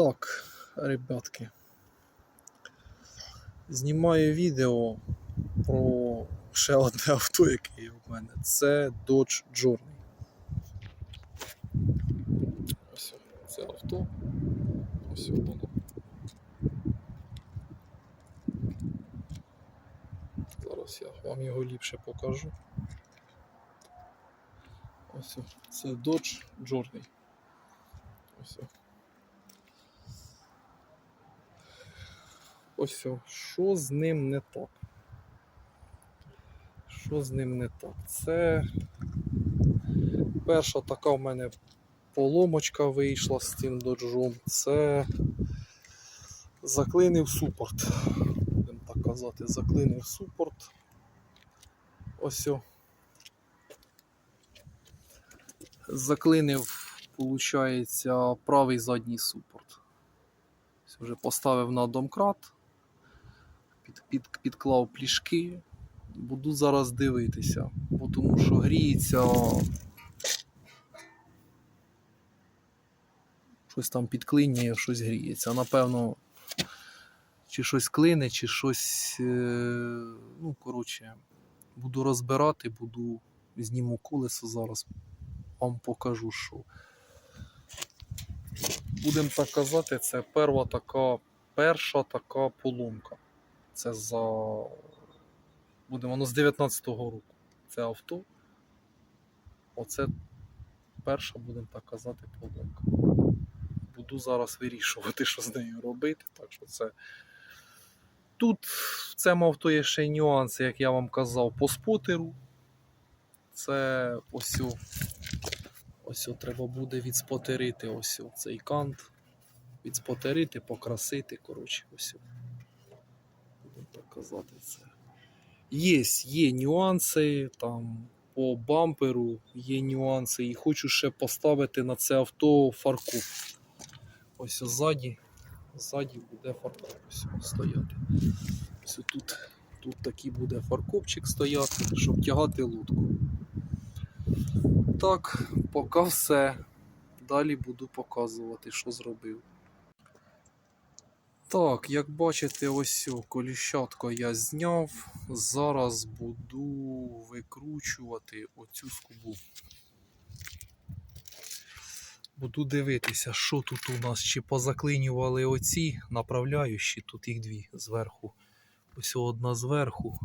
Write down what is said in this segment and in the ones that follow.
Так, ребятки. Знімаю відео про ще одне авто, яке є в мене. Це Dodge Journey. Ось це авто. Ось воно. Зараз я вам його ліпше покажу. Ось це Dodge Journey. Ось. Ось що з ним не так. Що з ним не так? Це перша така в мене поломочка вийшла з цим доджом. Це заклинив супорт. Будемо так казати, заклинив супорт. Ось. Заклинив, виходить, правий задній супорт. Вже поставив на домкрат, під, під, підклав плішки. Буду зараз дивитися, бо тому що гріється. Щось там підклинює, щось гріється. Напевно, чи щось клине, чи щось. е, Ну, коротше, буду розбирати, буду зніму колесо зараз. Вам покажу, що. Будемо так казати, це перша така, перша така поломка. Це за. Буде воно з 19-го року. Це авто. Оце перша, будемо так казати, поломка. Буду зараз вирішувати, що з нею робити. Так що це. Тут в цьому авто є ще й нюанси, як я вам казав, по спотеру. Це ось. Ось треба буде відспотерити ось цей кант. Відспотерити, покрасити. Коротше, ось. О. Будемо так казати це. Є, є нюанси там по бамперу, є нюанси. І хочу ще поставити на це авто фаркоп. Ось ззаді, ззаді буде фаркоп стояти. Ось тут, тут такий буде фаркопчик стояти, щоб тягати лодку. Так, поки все. Далі буду показувати, що зробив. Так, як бачите, ось коліщатку я зняв. Зараз буду викручувати оцю скобу. Буду дивитися, що тут у нас, чи позаклинювали оці направляючі, тут їх дві зверху. Ось одна зверху,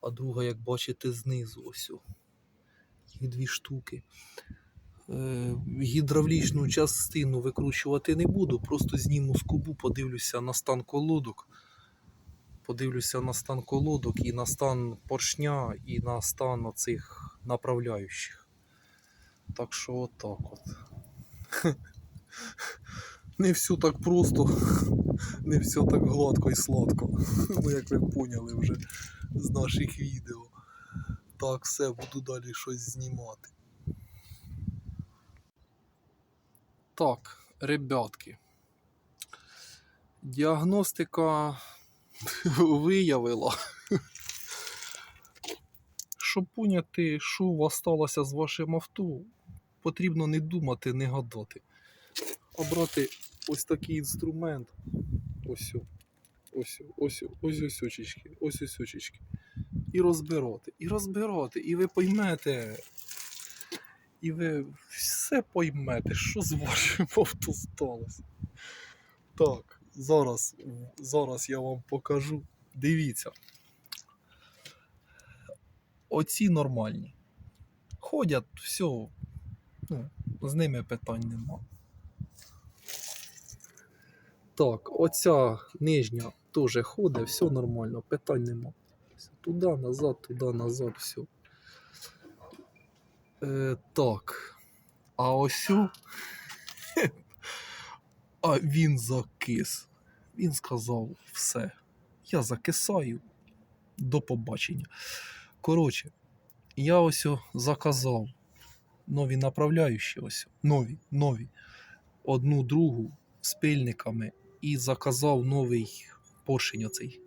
а друга, як бачите, знизу. Ось. Їх дві штуки. Е, гідравлічну частину викручувати не буду, просто зніму скобу, подивлюся на стан колодок. Подивлюся на стан колодок і на стан поршня, і на стан оцих направляючих. Так що отак от. Не все так просто, не все так гладко і сладко. Ну, як ви поняли вже з наших відео. Так, все, буду далі щось знімати. Так, ребятки. Діагностика виявила, щоб поняти, що у вас сталося з вашим авто, потрібно не думати, не гадати. А брати ось такий інструмент. Ось, ось, ось, ось ось очечки, ось ось очечки. І розбирати, і розбирати, і ви поймете, і ви все поймете, що з вашим авто сталося. Так, зараз, зараз я вам покажу. Дивіться. Оці нормальні. Ходять, все. Ну, з ними питань нема. Так, оця нижня теж ходить, все нормально, питань нема. Туди, назад, туди, назад, все. Е, так. А ось. о- А він закис. Він сказав все. Я закисаю. До побачення. Коротше, я ось заказав нові направляючі. Ось. Нові, нові. Одну другу з пильниками. І заказав новий поршень оцей.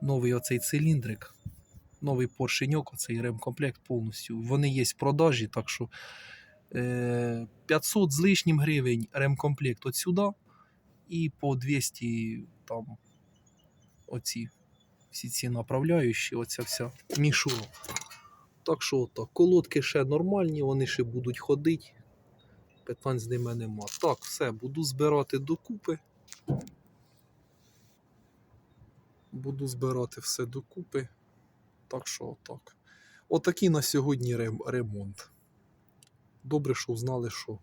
Новий оцей циліндрик новий поршеньок, оцей ремкомплект повністю. Вони є в продажі, так що Е, 500 з лишнім гривень ремкомплект от сюди. І по 200 там оці всі ці направляючі, оця вся мішура. Так що отак. Колодки ще нормальні, вони ще будуть ходити. Питань з ними нема. Так, все, буду збирати докупи. Буду збирати все докупи. Так що отак. Отакий на сьогодні ремонт. Добре, що знали, що.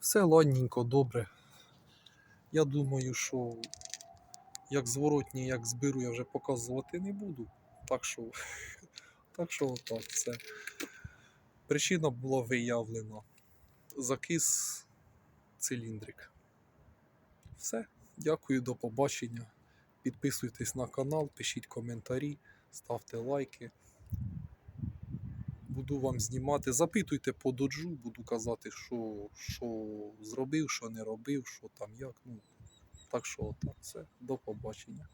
Все ладненько, добре. Я думаю, що як зворотні, як зберу, я вже показувати не буду. Так що, так що отак все. Причина була виявлена. Закис циліндрик. Все. Дякую, до побачення. Підписуйтесь на канал, пишіть коментарі, ставте лайки. Буду вам знімати. Запитуйте по доджу, буду казати, що, що зробив, що не робив, що там як. Ну, так що так, все. До побачення.